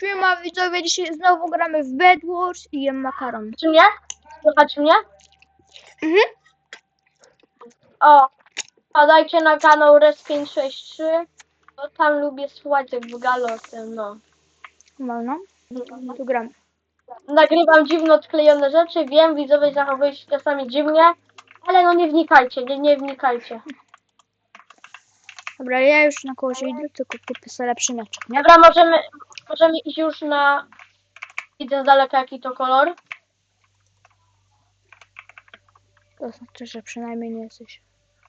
Siema widzowie, dzisiaj znowu gramy w Bed Wars i jem makaron. Czy mnie? Słychać mnie? Mhm. O, padajcie na kanał Res563, bo tam lubię słuchać jak w galoty, no. Wolno? Tu gram. Nagrywam dziwno odklejone rzeczy, wiem, widzowie zachowują się czasami dziwnie, ale no nie wnikajcie, nie, nie wnikajcie. Dobra, ja już na koło się idę, tylko kupię sobie lepszy mieczek, nie? Dobra, możemy, możemy iść już na... Idę z daleka jaki to kolor. To znaczy, że przynajmniej nie jesteś.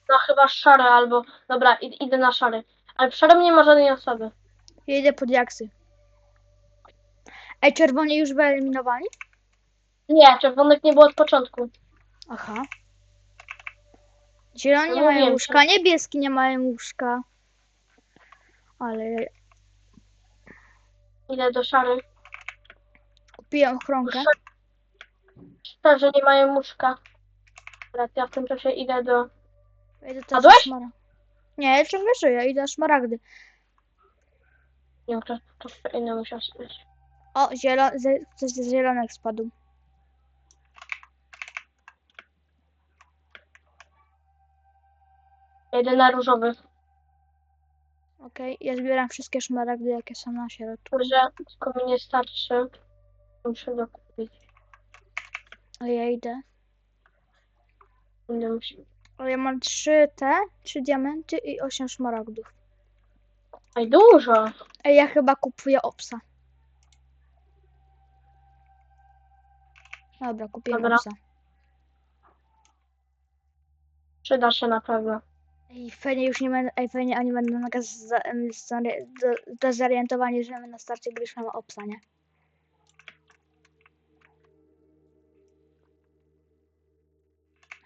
No chyba szary albo... Dobra, id- idę na szary. Ale w szarym nie ma żadnej osoby. Ja idę pod jaksy. Ej, czerwoni już wyeliminowali? Nie, czerwonych nie było od początku. Aha. Zieloni No nie mają mówiłem, łóżka, niebieski nie mają łóżka. Ale Idę do szarych. kupiłem ochronkę. Szczerze, nie mają łóżka. Dobra, ja w tym czasie idę do... Idę teraz Padłeś? do szmara. Nie, ja ciągle żyję, idę do szmaragdy. Nie wiem, to, to inny musiał spać. O, zielony, coś ze zielonych spadł. Jedę na różowy. Okej, ja zbieram wszystkie szmaragdy, jakie są na środku. Że tylko mi nie starczy. Muszę dokupić. A ja idę. Będę musiał... O, ja mam trzy te, trzy diamenty i osiem szmaragdów. Ej, dużo! Ej, ja chyba kupuję opsa. Dobra, kupiłem Dobra. opsa. Przyda się na pewno. Ej, fajnie już nie będę, ej, fajnie oni będą mega dezorientowani, że my na starcie gry już mamy opsa, nie?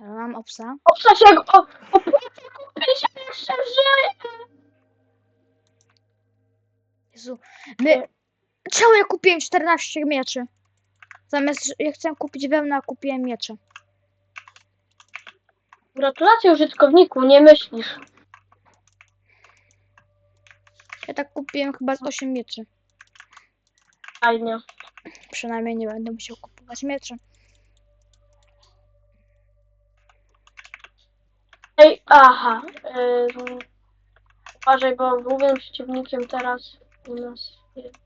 Ale mam opsa. Opsa się... O, opłaca kupić jeszcze żyje! Jezu, my... Czemu ja kupiłem 14 mieczy? Zamiast, ja chcę kupić wełnę, a kupiłem miecze. Gratulacje użytkowniku, nie myślisz. Ja tak kupiłem chyba z 8 mieczy. Fajnie. Przynajmniej nie będę musiał kupować mieczy. Ej, aha. Ym, uważaj, bo głównym przeciwnikiem teraz u nas jest...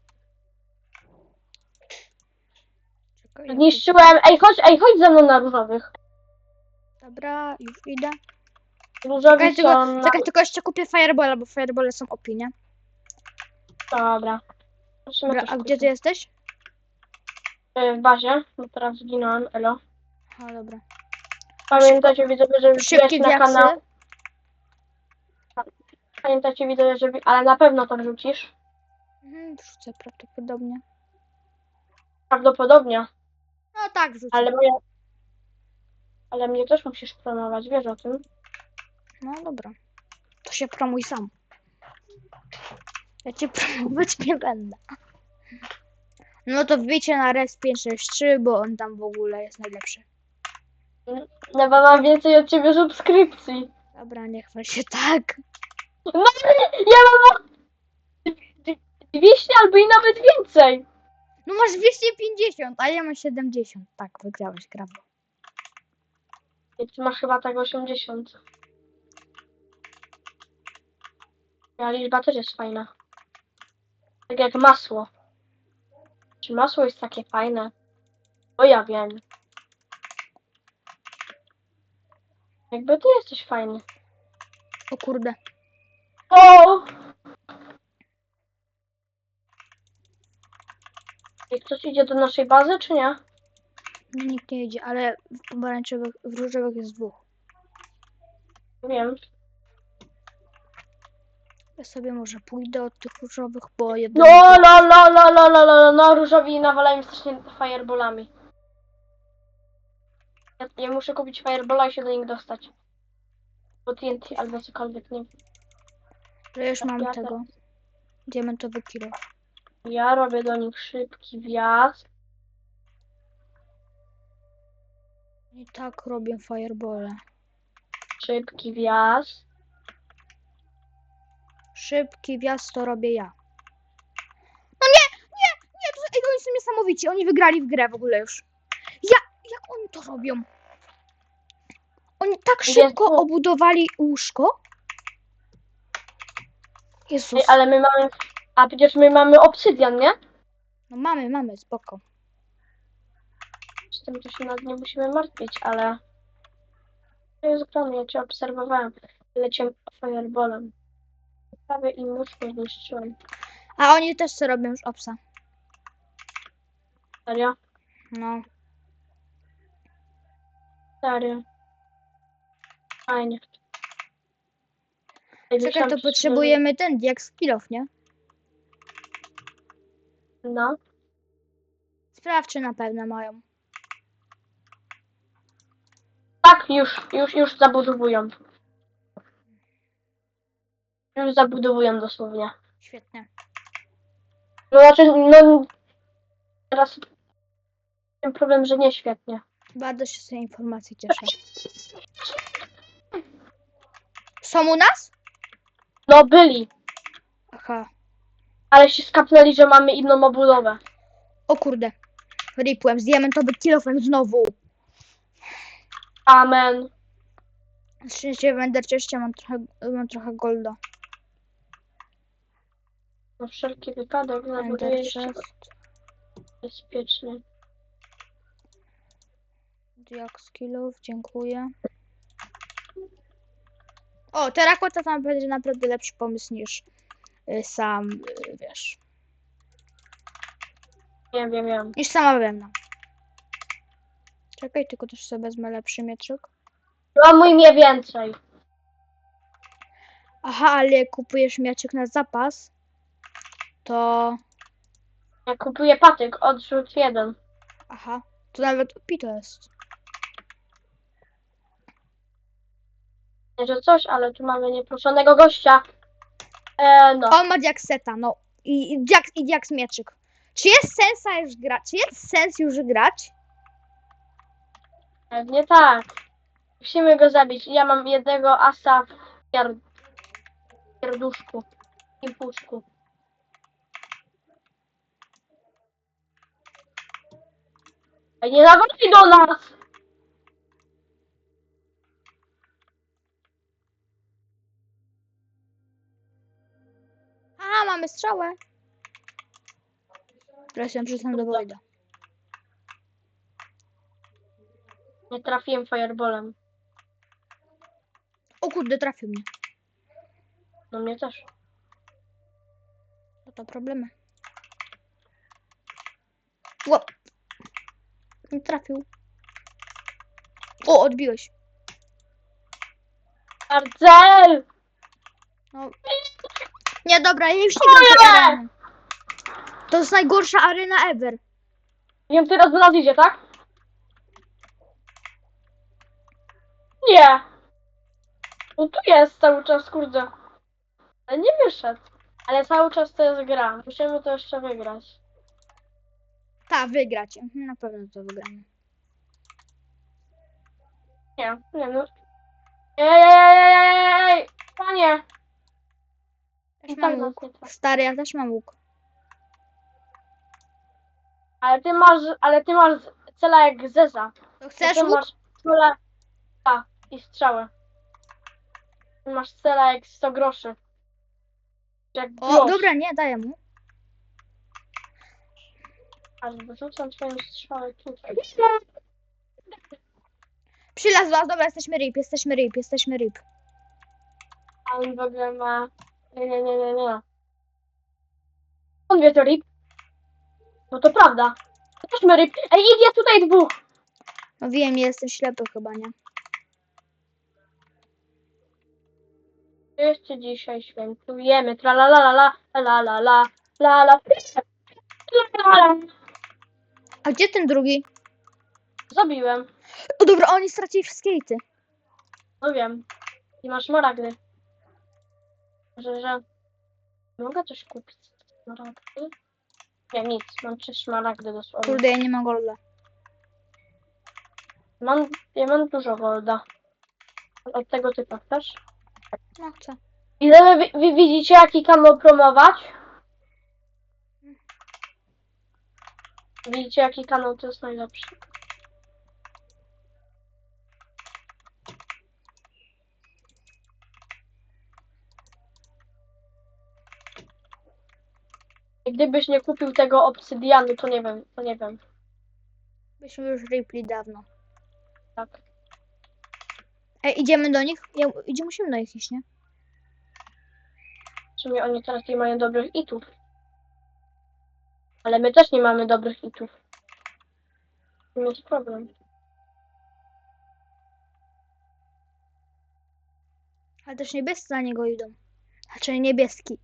Czekaj, Zniszczyłem... Ej, chodź, ej, chodź ze mną na różowych. Dobra, już idę. Różowi Czekaj, tylko, są na... czekaj, tylko jeszcze kupię Fireballa, bo Fireballe są opinie. Dobra. Musimy Dobra, też a gdzie ty kupić. jesteś? Y, W bazie, bo teraz zginąłem, elo. A, dobra. Pamiętajcie widzowie, żeby Szybkie wbijać na diaksy. kanał. Pamiętajcie widzowie, żeby... Ale na pewno to wrzucisz. Mhm, wrzucę prawdopodobnie. Prawdopodobnie. No tak, wrzucę. Ale mnie... Ale mnie też musisz promować, wiesz o tym? No dobra. To się promuj sam. Ja cię promować nie będę. No to wbijcie na res 563, bo on tam w ogóle jest najlepszy. No bo mam więcej od ciebie subskrypcji. Dobra, nie chwal się tak. No ja mam... 200 albo i nawet więcej. No masz 250, a ja mam 70. Tak, wygrałeś grabę. Ty masz chyba tak 80. Ja liczba też jest fajna. Tak jak masło. Czy masło jest takie fajne? O ja wiem. Jakby ty jesteś fajny. O kurde. O! I ktoś idzie do naszej bazy, czy nie? Nikt nie idzie, ale w pomarańczowych, w różowych jest dwóch. Wiem. Ja sobie może pójdę od tych różowych, bo jeden... No, no, no, no, no, no, no, no, różowi nawalają strasznie fireballami. Ja, ja muszę kupić fireballa i się do nich dostać. Bo TNT albo cokolwiek, nie To już mam Ja tego. Diamentowy kilo. Ja robię do nich szybki wjazd. I tak robię firebole. Szybki wjazd. Szybki wjazd to robię ja. niesamowici, oni wygrali w grę w ogóle już. Ja, jak oni to robią? Oni tak Jezu. szybko obudowali łóżko. Jezus. Ej, ale my mamy... A przecież my mamy obsydian, nie? No mamy, mamy, spoko. Z tym to się nad nie musimy martwić, ale... To jest grane, ja cię obserwowałem. Leciałem fireballem. Prawie im łóżko zniszczyłem. A oni też co robią już obsa. Serio? No. Serio. Fajnie. Ej, Czekaj, myślałam, to że- potrzebujemy ten jak skillow, nie? No. Sprawdź, czy na pewno mają. Tak, już, już, już zabudowują. Już zabudowują dosłownie. Świetnie. No znaczy, no... Teraz... Ten problem, że nie świetnie. Bardzo się z tej informacji cieszę. Są u nas? No byli, Aha. ale się skapnęli, że mamy inną obudowę. O kurde. Ripłem z diamentowym kilofem znowu. Amen. Szczęście w Enderchestie mam trochę, mam trochę golda. Na wszelki wypadek zabuduję jeszcze Enderchest. bezpiecznie. Jak skillów, dziękuję. O, terakota tam będzie naprawdę lepszy pomysł niż y, sam, y, wiesz, Wiem, wiem, wiem. niż sama wełna. Czekaj, tylko też sobie wezmę lepszy mieczyk. Promuj mnie więcej. Aha, ale jak kupujesz mieczyk na zapas, to... Ja kupuję patyk, odrzut jeden. Aha, to nawet opito jest. Nie, że coś, ale tu mamy nieproszonego gościa. E, no. On ma Jackseta, no. I, i, Jax, i Jax mieczyk. Czy jest sensa już grać? Czy jest sens już grać? Pewnie tak. Musimy go zabić. Ja mam jednego asa w pier... pierduszku. I puszku. Ej, nie nawróci do nas! A, mamy strzałę. Teraz ją wrzucam do Wojda. Nie trafiłem fireballem. O kurde, trafił mnie. No mnie też. No to problemy. Łop. Nie trafił. O, odbiłeś. Arcel! No. Nie, dobra, ja już nie gram tej areny. To jest najgorsza arena ever. Nie wiem, teraz do nas idzie, tak? Nie. No tu jest cały czas, kurde. Ale nie wyszedł. Ale cały czas to jest gra. Musimy to jeszcze wygrać. Tak, wygrać. Mhm, Na pewno to wygramy. Nie, nie no. Ej, ej, ej, ej, ej, panie. Też tak mam nas łuk. nie trafi. Stary, ja też mam łuk. Ale ty masz, ale ty masz cela jak Zeza. To chcesz ty łuk? masz cela, a, i strzałę. Masz cela jak 100 groszy. Jak O, grosz. dobra, nie, daję mu. Aż wyrzucam twoją strzałę tutaj. Przylazła, dobra, jesteśmy rip, jesteśmy rip, jesteśmy rip. A on w ogóle ma... Nie, nie, nie, nie, nie. On wie to rip. No to prawda. To też my rip. Ej, idzie tutaj dwóch. No wiem, jestem ślepy chyba, nie? Wszyscy dzisiaj świętujemy. Tra la la la la la la la la la A gdzie ten drugi? Zabiłem. O dobra, oni stracili wszystkie ity. No wiem. I masz maragdy. Że, że... Mogę coś kupić? Maragdy? Nie, nic. Mam trzy szmaragdy dosłownie. Kurde, ja nie mam golda. Mam, ja mam dużo golda. Od tego typa też. No chcę. Ile wy, wy widzicie, jaki kanał promować? Widzicie jaki kanał to jest najlepszy. I Gdybyś nie kupił tego obsydianu, to nie wiem, to nie wiem. Byśmy już ripli dawno. Tak. Ej, idziemy do nich? Ja, idzie, musimy do nich iść, nie? W sumie oni teraz nie mają dobrych itów. Ale my też nie mamy dobrych itów. Jest problem. Ale też niebiescy na niego idą. Znaczy niebieski.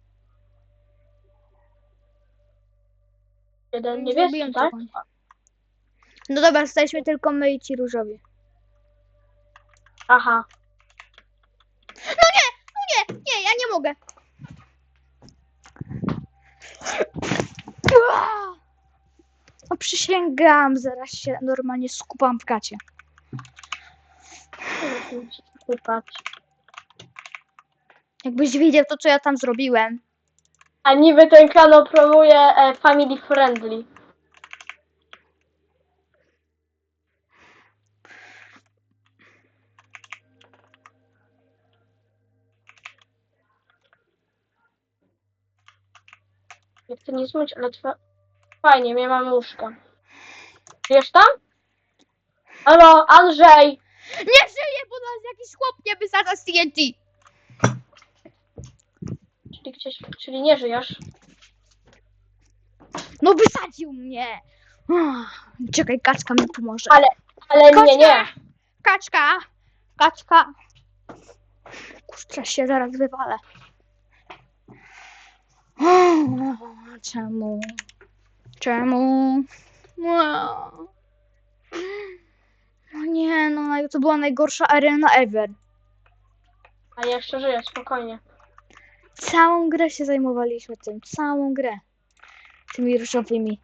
Jeden niebieski, tak? No dobra, zostaliśmy tylko my i ci różowi. Aha. Nie, nie, ja nie mogę. No przysięgam, zaraz się normalnie skupam w gacie. Jakbyś widział to, co ja tam zrobiłem. A niby ten kanał promuje e, family friendly. Nie chcę nic mówić, ale twa... fajnie, mnie mam łóżka. Wiesz tam? Halo, Andrzej! Nie żyję, bo nas jakiś chłop nie wysadza z TNT. Czyli, gdzieś, czyli nie żyjesz? No wysadził mnie. Czekaj, kaczka mi pomoże. Ale, ale nie, nie. Kaczka! Kaczka! Kurczę, się zaraz wywalę. Czemu? Czemu? No nie, no naj- to była najgorsza arena ever. A jeszcze żyję, spokojnie. Całą grę się zajmowaliśmy tym, całą grę. Tymi różowymi.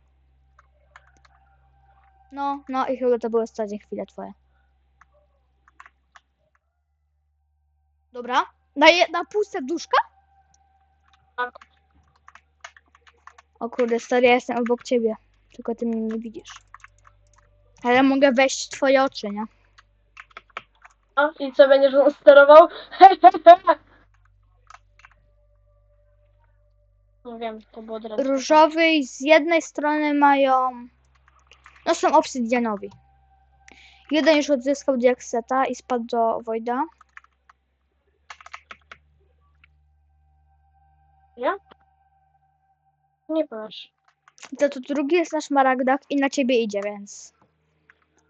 No, no i chyba to były ostatnie chwile twoje. Dobra. Na, je, na pół serduszka? Tak. O kurde, stary, ja jestem obok ciebie. Tylko ty mnie nie widzisz. Ale mogę wejść w twoje oczy, nie? No i co będziesz mu sterował? Nie wiem, to było od Różowy i z jednej strony mają... No są obsydianowi. Jeden już odzyskał diakseta i spadł do Wojda. Nie powiesz. To, to drugi jest na szmaragdach i na ciebie idzie, więc...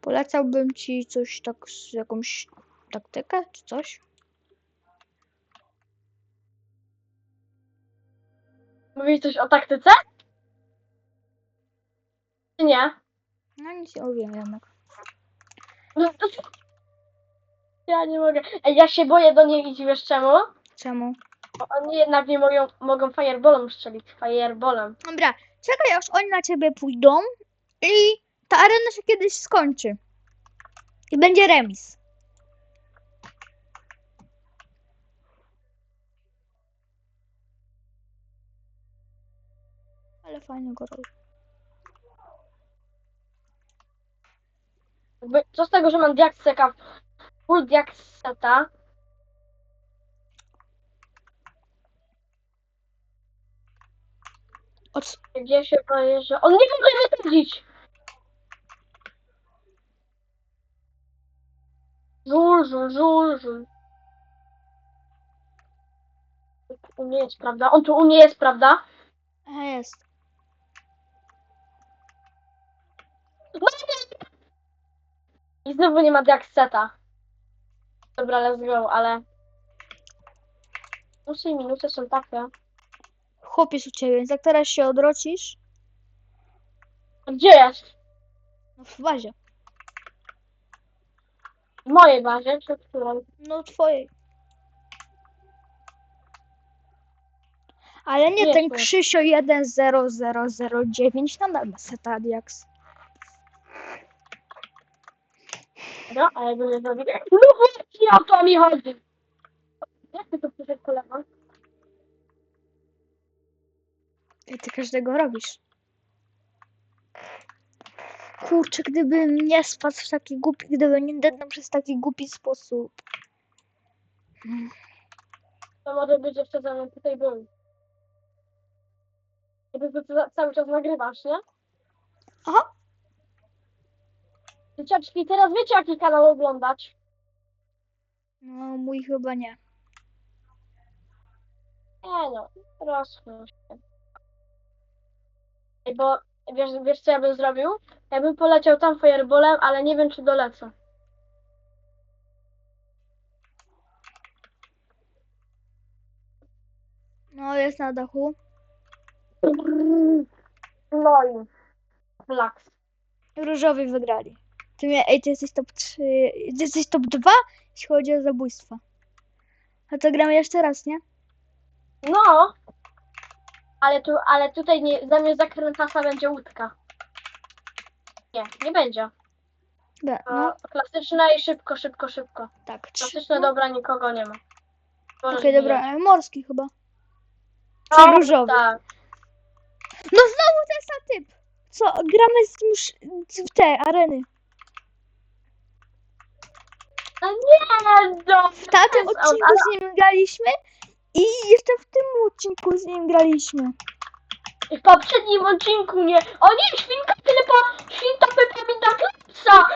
Polecałbym ci coś tak z jakąś taktykę czy coś. Mówisz coś o taktyce? Czy nie? No nic nie mówiłem jednak. No. Ja nie mogę. Ej, ja się boję do niej iść, wiesz czemu? Czemu? Oni jednak nie mogą, mogą fireballem strzelić. Fireballem. Dobra, czekaj aż oni na ciebie pójdą i ta arena się kiedyś skończy. I będzie remis. Ale fajnie go robi. Jakby, co z tego, że mam diakseka, full diakseta, Od... ja się boję, że on nie może wysadzić. Żul, żul, żul, żul. U mnie jest, prawda? On tu u mnie jest, prawda? Aha, jest. I znowu nie ma diakseta. Dobra, let's go, ale... Plusy i minusy są takie. Chłop jest u ciebie, więc jak teraz się odrocisz, Gdzie jest? no w bazie. W mojej bazie, w której? No twojej. Ale nie Nie, ten to- Krzysio 10009 nadal ma seta diaks. No, a jakby nie zrobił... No właśnie o to mi chodzi! Jak ty to chcesz kolega? I ty każdego robisz. Kurczę, gdybym nie spadł w taki głupi, gdybym nie dednął przez taki głupi sposób. To może być jeszcze ze mną tutaj był. Kiedy ty ca- cały czas nagrywasz, nie? Aha. Dzieciaczki, teraz wiecie jaki kanał oglądać. No, mój chyba nie. Nie no, rozchmur się. Ej, Bo wiesz, wiesz co ja bym zrobił? Ja bym poleciał tam fireballem, ale nie wiem czy dolecę. No, jest na dachu. No i Flax. Różowi wygrali. Ty mnie, ej, ty jesteś top 3, ty jesteś top 2, jeśli chodzi o zabójstwa. A to gramy jeszcze raz, nie? No! Ale tu, ale tutaj nie, zamiast zakrętasa będzie łódka. Nie, nie będzie. Be, no, Klasyczna i szybko, szybko, szybko. tak. Klasyczne no. dobra, nikogo nie ma. Okej, Możesz dobra, bijać. e, morski chyba. No, Czy różowy? Tak. No znowu ten sam typ! Co, gramy z sz- w te areny. No nie, no. W tamtym odcinku ale- z nim graliśmy i jeszcze w tym odcinku z nim graliśmy. W poprzednim odcinku nie. O nie, świnka Filipa, świnka Pepita Klapsa.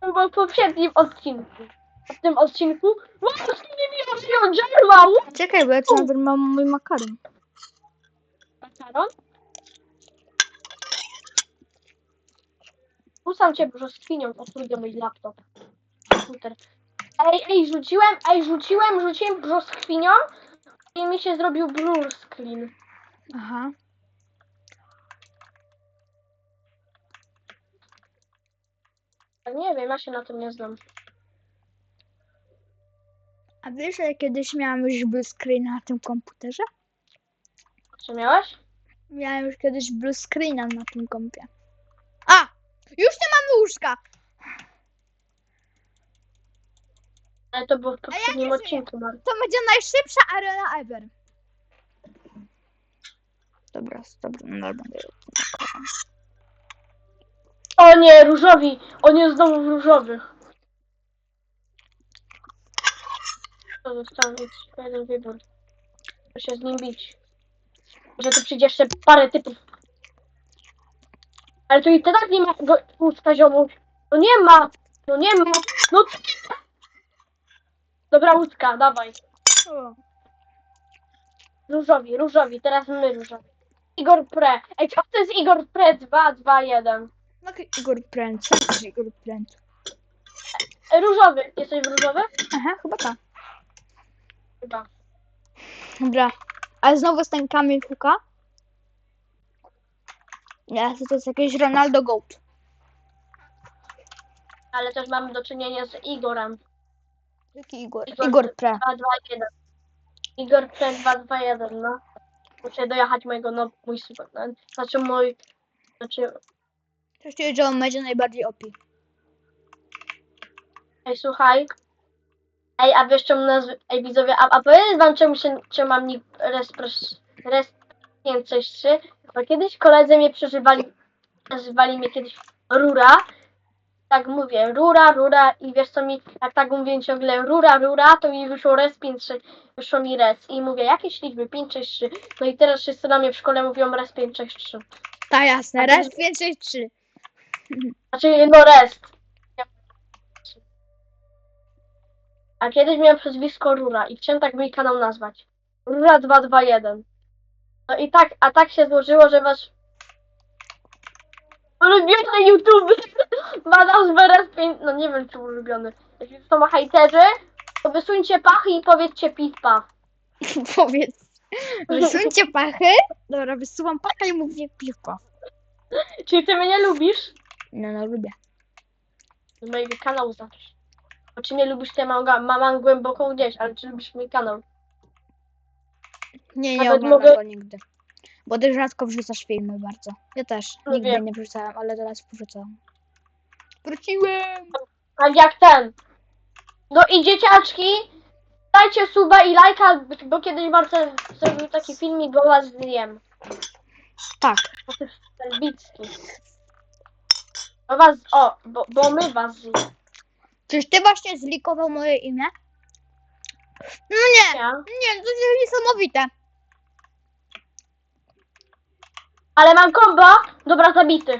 To było w poprzednim odcinku. W tym odcinku. Wow, nie że ją dzierwał. Czekaj, bo ja tu mam mój makaron. Makaron? Pusam cię brzoskwinią, otwórdę mój laptop. Komputer. Ej, ej, rzuciłem, ej, rzuciłem, rzuciłem brzoskwinią i mi się zrobił blur screen. Aha. Nie wiem, ja się na tym nie znam. A wiesz, że ja kiedyś miałam już blue screen na tym komputerze? Czy miałeś? Miałem już kiedyś blue screena na tym kompie. A! Już nie mamy łóżka! Ale to było w poprzednim żyję. odcinku, Marta. To będzie najszybsza arena ever. Dobra, dobra, no będę. O nie, różowi! On jest znowu w różowych. To został mieć jeden wybór. Muszę się z nim bić. Że tu przyjdzie jeszcze parę typów. Ale tu i tak nie ma go ziomów. No nie ma! No nie ma! No c- Dobra łódzka, dawaj. O, Różowi, różowi, teraz my różowi. Igor Pre. Ej, co to jest Igor Pre 2, 2, 1? no Igor Pręd, co to jest Igor Pręd? Różowy. Jesteś w różowy? Aha, chyba tak. Chyba. Dobra. Ale znowu jest ten kamień huka? Nie, to jest jakieś Ronaldo Goat. Ale też mamy do czynienia z Igorem. Jaki Igor? Igor. Igor Pre. 2, 2, 1. Igor Pre 2, 2, 1, no. Muszę dojechać mojego, no, mój super, no, znaczy mój, znaczy, Coś czuję, że on będzie najbardziej opi. ej, słuchaj. Ej, a wiesz czemu nazwy, ej widzowie, a, a powiedz wam czemu się, czemu mam nick respres, res, nie wiem, coś trzy, bo kiedyś koledzy mnie przeżywali, nazywali mnie kiedyś Rura, tak mówię, Rura, Rura i wiesz co mi, jak tak mówię ciągle Rura, Rura, to mi wyszło res 5, 6, wyszło mi res i mówię jakieś liczby 5, 6, 3, no i teraz wszyscy na mnie w szkole mówią res 5, 6, 3. Tak, jasne. Ty- pięć, sześć, trzy. Znaczy, no rest. A kiedyś miałem przezwisko Rura i chciałem tak mój kanał nazwać. Rura 221. No i tak, a tak się złożyło, że wasz ulubiony YouTube ma nazwę raz 5, no nie wiem czy ulubiony. Jeśli to ma hejterzy, to wysuńcie pachy i powiedzcie pit paf. Powiedz. Wysuńcie pachy. Dobra, wysuwam pachę i mówię piwko. Czy ty mnie nie lubisz? No, no, lubię. Z mojego kanału znaczy. Bo czy nie lubisz, to ja mam, ga- mam, mam głęboką gdzieś, ale czy lubisz mój kanał? Nie, nie Nawet oglądam mogę- go nigdy. Bo ty rzadko wrzucasz filmy bardzo. Ja też. No Nigdy wiem. nie wrzucałem, ale teraz wrzucam. Wróciłem! Tak jak ten. No i dzieciaczki, dajcie suba i lajka, bo kiedyś Marcel zrobił taki filmik, go was zjem. Tak. Selbicki. Bo was, o, bo, bo my was zjemy. Czyż ty właśnie zlikował moje imię? No nie, Nie? nie, to jest niesamowite. Ale mam komba! Dobra, zabity.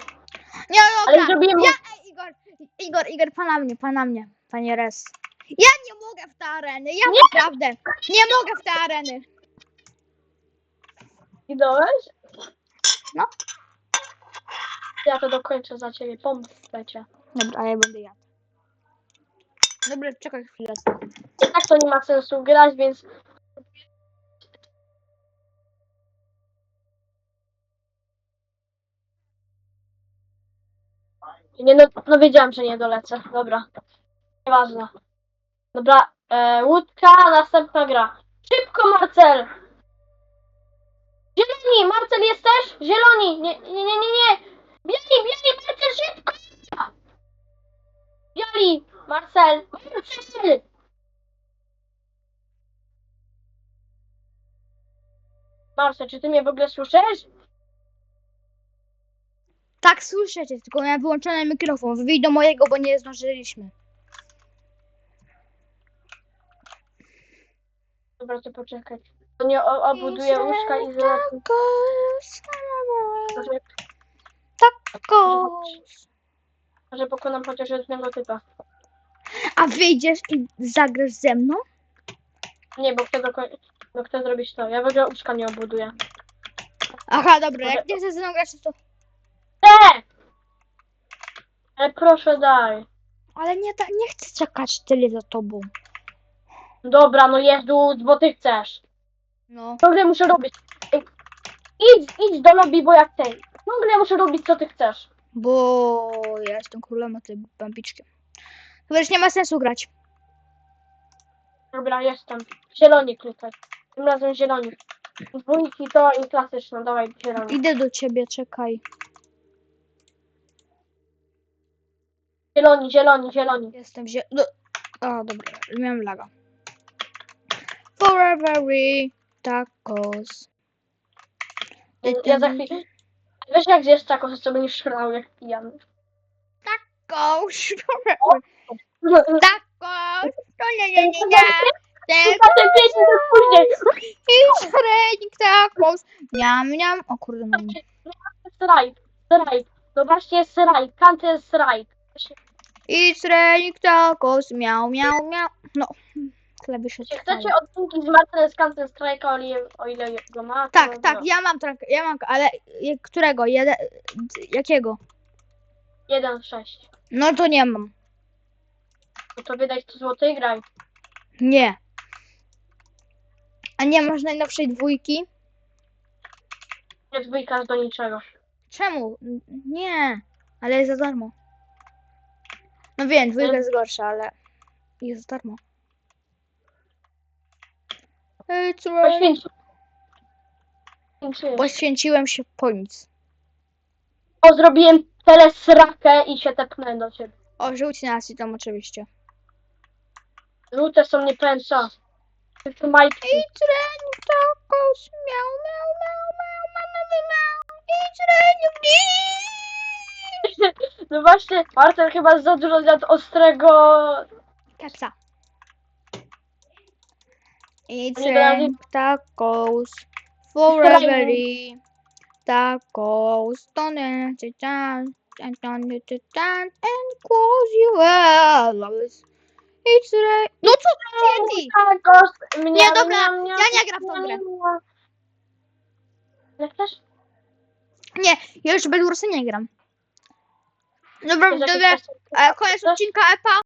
Nie, Ale dobra. zrobiłem... Ja, ej, Igor, Igor, Igor, pana mnie, pana mnie, panie Res. Ja nie mogę w te areny, ja Nie. naprawdę nie mogę w te areny. Idołeś? No. Ja to dokończę za ciebie, pomóż cię. Dobra, a ja będę jadł. Dobra, czekaj chwilę. I tak to nie ma sensu grać, więc... Nie, no, no wiedziałam, że nie dolecę. Dobra. Nieważne. Dobra, e, łódka, następna gra. Szybko, Marcel! Zieloni! Marcel, jesteś? Zieloni! Nie, nie, nie, nie, nie! Biali, biali, Marcel, szybko! Biali! Marcel! Marcel! Marcel, czy ty mnie w ogóle słyszysz? Tak, słyszycie, tylko miałem wyłączony mikrofon. Wyjdź do mojego, bo nie zdążyliśmy. Dobra, to poczekaj. To nie o- obuduję łóżka i zobaczę. Może, Kos. może pokonam chociaż jednego typa. A wyjdziesz i zagrasz ze mną? Nie, bo chcę, doko- bo chcę zrobić to. Ja w ogóle łóżka nie obuduję. Aha, dobra, jak nie chcesz ze mną grać, to... Ale proszę daj. Ale nie, nie chcę czekać tyle za tobą. Dobra, no Jezus, bo ty chcesz. No. Ciągle muszę robić. Ej, Idź, idź do lobby, bo jak tej. Ciągle muszę robić, co ty chcesz. Bo ja jestem królem, a ty bambiczkiem. Już nie ma sensu grać. Dobra, jestem. Zieloni klikaj. Tym razem zieloni. Dwójki to i klasyczne, dawaj zieloni. Idę do ciebie, czekaj. Zieloni, zieloni, zieloni. Jestem zie... No. O, dobra, miałem laga. Forever tacos. Ja za chwilę... Wiesz jak zjesz taco, co będziesz szrał jak pijany. Tacos, forever. Tacos. To nie, nie, nie, nie. To później. It's raining tacos. Miam, miam. O kurde, no. Strajk, strajk. No właśnie strajk, kanty strajk. It's raining tacos. Miał, miał, miał. No. Klawisze Czy chcecie odcinki z Martinem z kanty strajka, o ile, o ile go ma? to Tak, tak, ja mam trak, ja mam, ale je- którego? Jeden, jakiego? Jeden, sześć. No to nie mam. No to wydaj 100 zł i graj. Nie. A nie masz najnowszej dwójki? Nie dwójka do niczego. Czemu? N- Nie, ale jest za darmo. No wiem, dwójka jest gorsza, ale jest za darmo. It's right. Poświęciłem. Poświęciłem się po nic. O, zrobiłem telesrakę i się tepnę do ciebie. O, rzuć nas i tam oczywiście. Żółte są nie czas. Tylko majtki. It's raining tacos, miau, miau, miau, miau, miau, miau, miau. It's raining No właśnie, Marcel chyba za dużo zjadł ostrego... Kaca. It's Nie raining tacos forever. Tacos, don't and and and close you out. It's rain. No co ty? Tacos, Nie, dobra, ja nie gram w tą grę. Nie ja już Bedwarsy nie gram. Dobra, Jest jakieś dobra, kwestie- a koniec odcinka EPA.